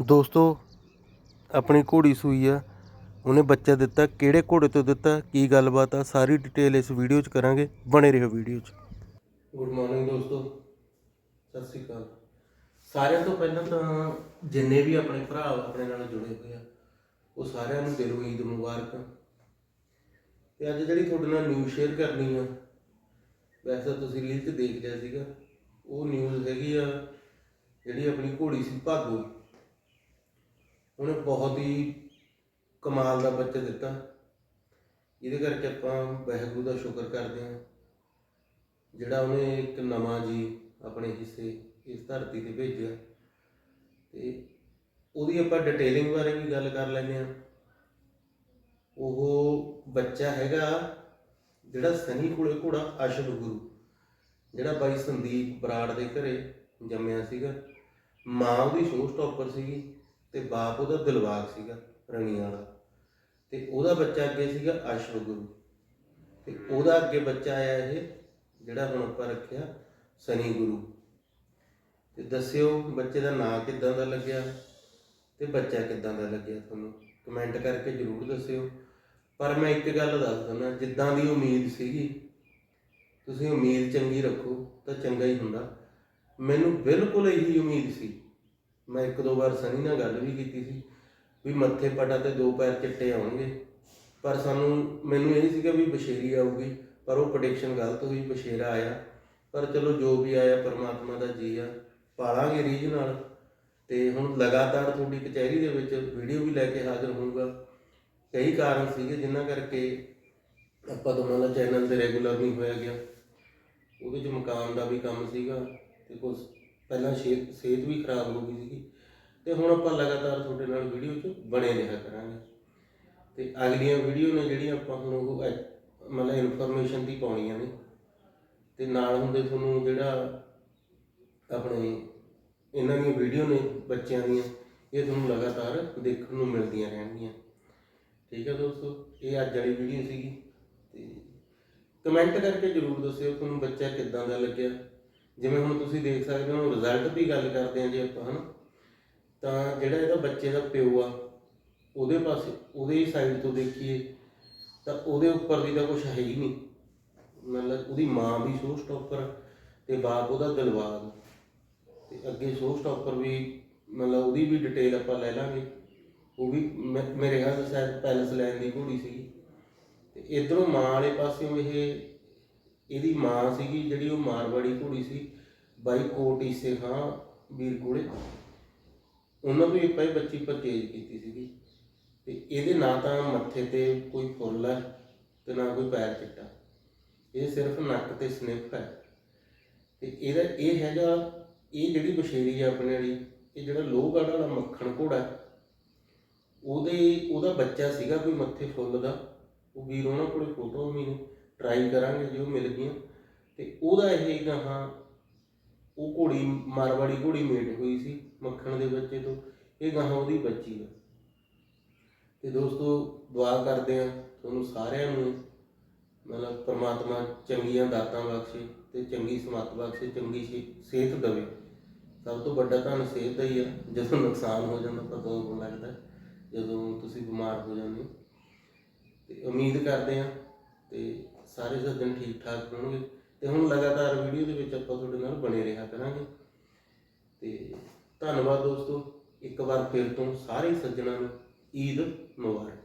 ਦੋਸਤੋ, ਆਪਣੀ ਘੋੜੀ ਸੂਈ ਆ। ਉਹਨੇ ਬੱਚਾ ਦਿੱਤਾ। ਕਿਹੜੇ ਘੋੜੇ ਤੋਂ ਦਿੱਤਾ? ਕੀ ਗੱਲਬਾਤ ਆ? ਸਾਰੀ ਡਿਟੇਲ ਇਸ ਵੀਡੀਓ 'ਚ ਕਰਾਂਗੇ। ਬਣੇ ਰਹੋ ਵੀਡੀਓ 'ਚ। ਗੁੱਡ ਮਾਰਨਿੰਗ ਦੋਸਤੋ। ਸਤਿ ਸ੍ਰੀ ਅਕਾਲ। ਸਾਰਿਆਂ ਤੋਂ ਪਹਿਲਾਂ ਤਾਂ ਜਿੰਨੇ ਵੀ ਆਪਣੇ ਭਰਾ ਆਪਣੇ ਨਾਲ ਜੁੜੇ ਹੋਏ ਆ, ਉਹ ਸਾਰਿਆਂ ਨੂੰ ਦਿਲੋਂ ਈਦ ਮੁਬਾਰਕ। ਤੇ ਅੱਜ ਜਿਹੜੀ ਤੁਹਾਡੇ ਨਾਲ ਨਿਊਜ਼ ਸ਼ੇਅਰ ਕਰਨੀ ਆ, ਵੈਸੇ ਤੁਸੀਂ ਰੀਲ 'ਚ ਦੇਖ ਲਿਆ ਸੀਗਾ। ਉਹ ਨਿਊਜ਼ ਹੈਗੀ ਆ ਜਿਹੜੀ ਆਪਣੀ ਘੋੜੀ ਸੀ ਭਾਗੋ। ਉਹਨੇ ਬਹੁਤ ਹੀ ਕਮਾਲ ਦਾ ਬੱਚਾ ਦਿੱਤਾ। ਇਹਦੇ ਕਰਕੇ ਆਪਾਂ ਵਾਹਿਗੁਰੂ ਦਾ ਸ਼ੁਕਰ ਕਰਦੇ ਹਾਂ। ਜਿਹੜਾ ਉਹਨੇ ਇੱਕ ਨਵਾਂ ਜੀ ਆਪਣੇ ਹਿੱਸੇ ਇਸ ਧਰਤੀ ਤੇ ਭੇਜਿਆ। ਤੇ ਉਹਦੀ ਆਪਾਂ ਡਿਟੇਲਿੰਗ ਬਾਰੇ ਵੀ ਗੱਲ ਕਰ ਲੈਂਦੇ ਹਾਂ। ਉਹ ਬੱਚਾ ਹੈਗਾ ਜਿਹੜਾ ਸਨੀ ਕੋਲੇ ਘੋੜਾ ਅਸ਼ਵ ਗੁਰੂ, ਜਿਹੜਾ ਬਾਈ ਸੰਦੀਪ ਬਰਾੜ ਦੇ ਘਰੇ ਜੰਮਿਆ ਸੀਗਾ। ਮਾਂ ਉਹਦੀ ਸ਼ੋਅ ਸਟਾਪਰ ਸੀਗੀ। ਤੇ ਬਾਪ ਉਹਦਾ ਦਿਲਵਾਗ ਸੀਗਾ ਰਣੀਆਂ ਵਾਲਾ। ਤੇ ਉਹਦਾ ਬੱਚਾ ਅੱਗੇ ਸੀਗਾ ਅਸ਼ਵ ਗੁਰੂ ਤੇ ਉਹਦਾ ਅੱਗੇ ਬੱਚਾ ਆਇਆ ਇਹ, ਜਿਹੜਾ ਹੁਣ ਆਪਾਂ ਰੱਖਿਆ ਸਨੀ ਗੁਰੂ। ਤੇ ਦੱਸਿਓ ਬੱਚੇ ਦਾ ਨਾਂ ਕਿੱਦਾਂ ਦਾ ਲੱਗਿਆ ਤੇ ਬੱਚਾ ਕਿੱਦਾਂ ਦਾ ਲੱਗਿਆ ਤੁਹਾਨੂੰ? ਕਮੈਂਟ ਕਰਕੇ ਜਰੂਰ ਦੱਸਿਓ। ਪਰ ਮੈਂ ਇੱਕ ਗੱਲ ਦੱਸ ਦਿੰਦਾ, ਜਿੱਦਾਂ ਦੀ ਉਮੀਦ ਸੀਗੀ, ਤੁਸੀਂ ਉਮੀਦ ਚੰਗੀ ਰੱਖੋ ਤਾਂ ਚੰਗਾ ਹੀ ਹੁੰਦਾ। ਮੈਨੂੰ ਬਿਲਕੁਲ ਇਹੀ ਉਮੀਦ ਸੀ। ਮੈਂ ਇੱਕ ਦੋ ਵਾਰ ਸਨੀ ਨਾਲ ਗੱਲ ਵੀ ਕੀਤੀ ਸੀ ਵੀ ਮੱਥੇ ਪਟਾ ਤੇ ਦੋ ਪੈਰ ਚਿੱਟੇ ਆਉਣਗੇ। ਪਰ ਸਾਨੂੰ, ਮੈਨੂੰ ਇਹ ਸੀਗਾ ਵੀ ਬਸ਼ੇਰੀ ਆਊਗੀ, ਪਰ ਉਹ ਪ੍ਰੈਡਿਕਸ਼ਨ ਗਲਤ ਹੋਈ, ਬਸ਼ੇਰਾ ਆਇਆ। ਪਰ ਚਲੋ ਜੋ ਵੀ ਆਇਆ, ਪਰਮਾਤਮਾ ਦਾ ਜੀ ਆ, ਪਾਲਾਂਗੇ ਰੀਝ ਨਾਲ। ਤੇ ਹੁਣ ਲਗਾਤਾਰ ਤੁਹਾਡੀ ਕਚਹਿਰੀ ਦੇ ਵਿੱਚ ਵੀਡੀਓ ਵੀ ਲੈ ਕੇ ਹਾਜ਼ਰ ਹੋਊਗਾ। ਕਈ ਕਾਰਨ ਸੀਗੇ ਜਿਨ੍ਹਾਂ ਕਰਕੇ ਆਪਾਂ ਦੋਨਾਂ ਦਾ ਚੈਨਲ ਤੇ ਰੈਗੂਲਰ ਨਹੀਂ ਹੋਇਆ ਗਿਆ। ਉਹਦੇ ਚ ਮਕਾਨ ਦਾ ਵੀ ਕੰਮ ਸੀਗਾ ਤੇ ਕੁਝ ਪਹਿਲਾਂ ਸਿਹਤ ਸਿਹਤ ਵੀ ਖਰਾਬ ਹੋ ਗਈ ਸੀਗੀ। ਤੇ ਹੁਣ ਆਪਾਂ ਲਗਾਤਾਰ ਤੁਹਾਡੇ ਨਾਲ ਵੀਡੀਓ 'ਚ ਬਣੇ ਰਿਹਾ ਕਰਾਂਗੇ। ਤੇ ਅਗਲੀਆਂ ਵੀਡੀਓ ਨੇ ਜਿਹੜੀਆਂ ਆਪਾਂ ਹੁਣ ਉਹ ਮਤਲਬ ਇਨਫੋਰਮੇਸ਼ਨ ਦੀ ਪਾਉਣੀਆਂ ਨੇ। ਤੇ ਨਾਲ ਹੁੰਦੇ ਤੁਹਾਨੂੰ ਜਿਹੜਾ ਆਪਣੇ ਇਹਨਾਂ ਦੀਆਂ ਵੀਡੀਓ ਨੇ ਬੱਚਿਆਂ ਦੀਆਂ, ਇਹ ਤੁਹਾਨੂੰ ਲਗਾਤਾਰ ਦੇਖਣ ਨੂੰ ਮਿਲਦੀਆਂ ਰਹਿਣਗੀਆਂ। ਠੀਕ ਹੈ ਦੋਸਤੋ, ਇਹ ਅੱਜ ਵਾਲੀ ਵੀਡੀਓ ਸੀਗੀ। ਤੇ ਕਮੈਂਟ ਕਰਕੇ ਜਰੂਰ ਦੱਸਿਓ ਤੁਹਾਨੂੰ ਬੱਚਾ ਕਿੱਦਾਂ ਦਾ ਲੱਗਿਆ। ਜਿਵੇਂ ਹੁਣ ਤੁਸੀਂ ਦੇਖ ਸਕਦੇ ਹੋ ਰਿਜ਼ਲਟ ਦੀ ਗੱਲ ਕਰਦੇ ਹਾਂ ਜੇ ਆਪਾਂ, ਹਨਾ? ਤਾਂ ਜਿਹੜਾ ਇਹਦਾ ਬੱਚੇ ਦਾ ਪਿਓ ਆ, ਉਹਦੇ ਪਾਸੇ, ਉਹਦੇ ਸਾਈਡ ਤੋਂ ਦੇਖੀਏ, ਤਾਂ ਉਹਦੇ ਉੱਪਰ ਦੀ ਤਾਂ ਕੁਝ ਹੈ ਹੀ ਨਹੀਂ। ਮਤਲਬ ਉਹਦੀ ਮਾਂ ਵੀ ਸ਼ੋਅ ਸਟਾਪਰ ਤੇ ਬਾਪ ਉਹਦਾ ਦਿਲਵਾਗ ਤੇ ਅੱਗੇ ਸ਼ੋਅ ਸਟਾਪਰ ਵੀ, ਮਤਲਬ ਉਹਦੀ ਵੀ ਡਿਟੇਲ ਆਪਾਂ ਲੈ ਲਾਂਗੇ। ਉਹ ਵੀ ਮੇਰੇ ਖਿਆਲ ਨਾਲ ਸ਼ਾਇਦ ਪੈਲਸ ਲੈਣ ਦੀ ਘੋੜੀ ਸੀਗੀ। ਤੇ ਇਧਰੋਂ ਮਾਂ ਵਾਲੇ ਪਾਸਿਓਂ ਇਹ ਇਹਦੀ ਮਾਂ ਸੀਗੀ, ਜਿਹੜੀ ਉਹ ਮਾਰਵਾੜੀ ਘੋੜੀ ਸੀ। ਬਾਈ ਕੋਟ ਈਸੇ ਖਾਂ ਵੀਰ ਕੋਲੇ। ਉਹਨਾਂ ਤੋਂ ਹੀ ਆਪਾਂ ਬੱਚੀ ਪਰਚੇਜ ਕੀਤੀ ਸੀਗੀ। ਤੇ ਇਹਦੇ ਨਾ ਤਾਂ ਮੱਥੇ ਤੇ ਕੋਈ ਫੁੱਲ ਹੈ ਤੇ ਨਾ ਕੋਈ ਪੈਰ ਚਿੱਟਾ। ਇਹ ਸਿਰਫ ਨੱਕ ਤੇ ਸਨਿਫ ਹੈ। ਤੇ ਇਹਦਾ ਇਹ ਹੈਗਾ, ਇਹ ਜਿਹੜੀ ਬਸ਼ੇਰੀ ਹੈ ਆਪਣੇ ਵਾਲੀ, ਇਹ ਜਿਹੜਾ ਲੋਹਗੜ੍ਹ ਵਾਲਾ ਮੱਖਣ ਘੋੜਾ ਉਹਦੇ, ਉਹਦਾ ਬੱਚਾ ਸੀਗਾ ਕੋਈ ਮੱਥੇ ਫੁੱਲ ਦਾ। ਉਹ ਵੀਰ ਉਹਨਾਂ ਕੋਲੇ ਫੋਟੋ ਵੀ ਨੇ ਟਰਾਈ ਕਰਾਂਗੇ ਜੇ ਉਹ ਮਿਲ ਗਈਆਂ। ਤੇ ਉਹਦਾ ਇਹ ਗਾਹਾਂ, ਉਹ ਘੋੜੀ, ਮਾਰਵਾੜੀ ਘੋੜੀ ਮੇਟ ਹੋਈ ਸੀ ਮੱਖਣ ਦੇ ਬੱਚੇ ਤੋਂ। ਇਹ ਗਾਹਾਂ ਉਹਦੀ ਬੱਚੀ ਆ। ਤੇ ਦੋਸਤੋ, ਦੁਆ ਕਰਦੇ ਆ ਤੁਹਾਨੂੰ ਸਾਰਿਆਂ ਨੂੰ, ਮਤਲਬ ਪਰਮਾਤਮਾ ਚੰਗੀਆਂ ਦਾਤਾਂ ਬਖਸ਼ੇ ਤੇ ਚੰਗੀ ਸਮੱਤ ਬਖਸ਼ੇ, ਚੰਗੀ ਸਿ- ਸਿਹਤ ਦੇਵੇ। ਸਭ ਤੋਂ ਵੱਡਾ ਧਨ ਸਿਹਤ ਦਾ ਹੀ ਆ। ਜਦੋਂ ਨੁਕਸਾਨ ਹੋ ਜਾਂਦਾ ਤਾਂ ਦੋ ਲੱਗਦਾ ਜਦੋਂ ਤੁਸੀਂ ਬਿਮਾਰ ਹੋ ਜਾਂਦੇ ਹੋ। ਤੇ ਉਮੀਦ ਕਰਦੇ ਆ ਤੇ ਸਾਰੇ ਸੱਜਣ ਠੀਕ ਠਾਕ ਹੋਣਗੇ ਤੇ ਹੁਣ ਲਗਾਤਾਰ ਵੀਡੀਓ ਦੇ ਵਿੱਚ ਆਪਾਂ ਤੁਹਾਡੇ ਨਾਲ ਬਣੇ ਰਿਹਾ ਕਰਾਂਗੇ। ਤੇ ਧੰਨਵਾਦ ਦੋਸਤੋ, ਇੱਕ ਵਾਰ ਫਿਰ ਤੋਂ ਸਾਰੇ ਸੱਜਣਾਂ ਨੂੰ ਈਦ ਮੁਬਾਰਕ।